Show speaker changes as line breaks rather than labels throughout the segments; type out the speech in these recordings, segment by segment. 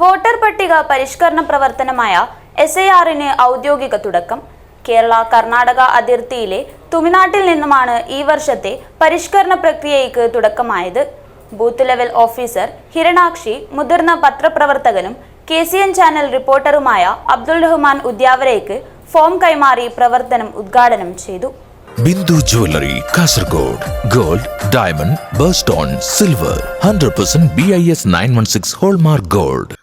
Voter പട്ടിക പരിഷ്കരണ പ്രവർത്തനമായ S I ആറിന് ഔദ്യോഗിക തുടക്കം. കേരള കർണാടക അതിർത്തിയിലെ തുമിനാട്ടിൽ നിന്നുമാണ് ഈ വർഷത്തെ പരിഷ്കരണ പ്രക്രിയയ്ക്ക് തുടക്കമായത്. ബൂത്ത് ലെവൽ ഓഫീസർ ഹിരണാക്ഷി മുതിർന്ന പത്രപ്രവർത്തകനും കെ സി എൻ ചാനൽ റിപ്പോർട്ടറുമായ അബ്ദുൾ റഹ്മാൻ ഉദ്യാവരയ്ക്ക് ഫോം കൈമാറി പ്രവർത്തനം ഉദ്ഘാടനം ചെയ്തു.
Bindu jewellery Kasaragod gold diamond birthstone silver hundred percent B I S nine one six hallmark gold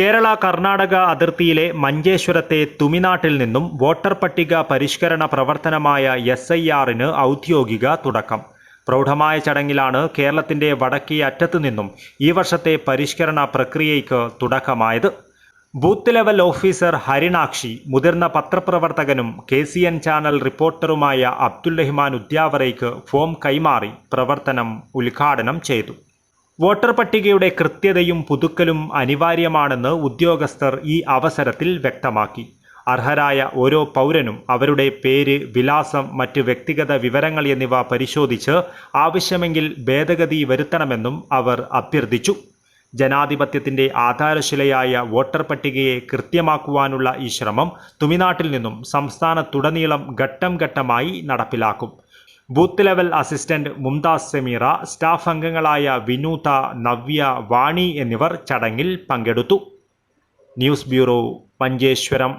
Kerala Karnataka അതിർത്തിയിലെ മഞ്ചേശ്വരത്തെ തുമിനാട്ടിൽ നിന്നും വോട്ടർ പട്ടിക പരിഷ്കരണ പ്രവർത്തനമായ എസ് ഐ ആറിന് ഔദ്യോഗിക തുടക്കം. പ്രൗഢമായ ചടങ്ങിലാണ് കേരളത്തിന്റെ വടക്കേ അറ്റത്തു നിന്നും ഈ വർഷത്തെ പരിഷ്കരണ പ്രക്രിയയ്ക്ക് തുടക്കമായത്. ബൂത്ത് ലെവൽ ഓഫീസർ ഹരിണാക്ഷി മുതിർന്ന പത്രപ്രവർത്തകനും കെ സി എൻ ചാനൽ റിപ്പോർട്ടറുമായ അബ്ദുൽ റഹ്മാൻ ഉദ്യാവറയ്ക്ക് ഫോം കൈമാറി പ്രവർത്തനം ഉദ്ഘാടനം ചെയ്തു. വോട്ടർ പട്ടികയുടെ കൃത്യതയും പുതുക്കലും അനിവാര്യമാണെന്ന് ഉദ്യോഗസ്ഥർ ഈ അവസരത്തിൽ വ്യക്തമാക്കി. അർഹരായ ഓരോ പൗരനും അവരുടെ പേര് വിലാസം മറ്റ് വ്യക്തിഗത വിവരങ്ങൾ എന്നിവ പരിശോധിച്ച് ആവശ്യമെങ്കിൽ ഭേദഗതി വരുത്തണമെന്നും അവർ അഭ്യർത്ഥിച്ചു. ജനാധിപത്യത്തിന്റെ ആധാരശിലയായ വോട്ടർ പട്ടികയെ കൃത്യമാക്കുവാനുള്ള ഈ ശ്രമം തുമിനാട്ടിൽ നിന്നും സംസ്ഥാനത്തുടനീളം ഘട്ടം ഘട്ടമായി നടപ്പിലാക്കും. Booth level assistant Mumtaz Sameera staff അംഗങ്ങളായ വിനൂത നവ്യ വാണി എന്നിവർ ചടങ്ങിൽ പങ്കെടുത്തു. News bureau Manjeshwaram.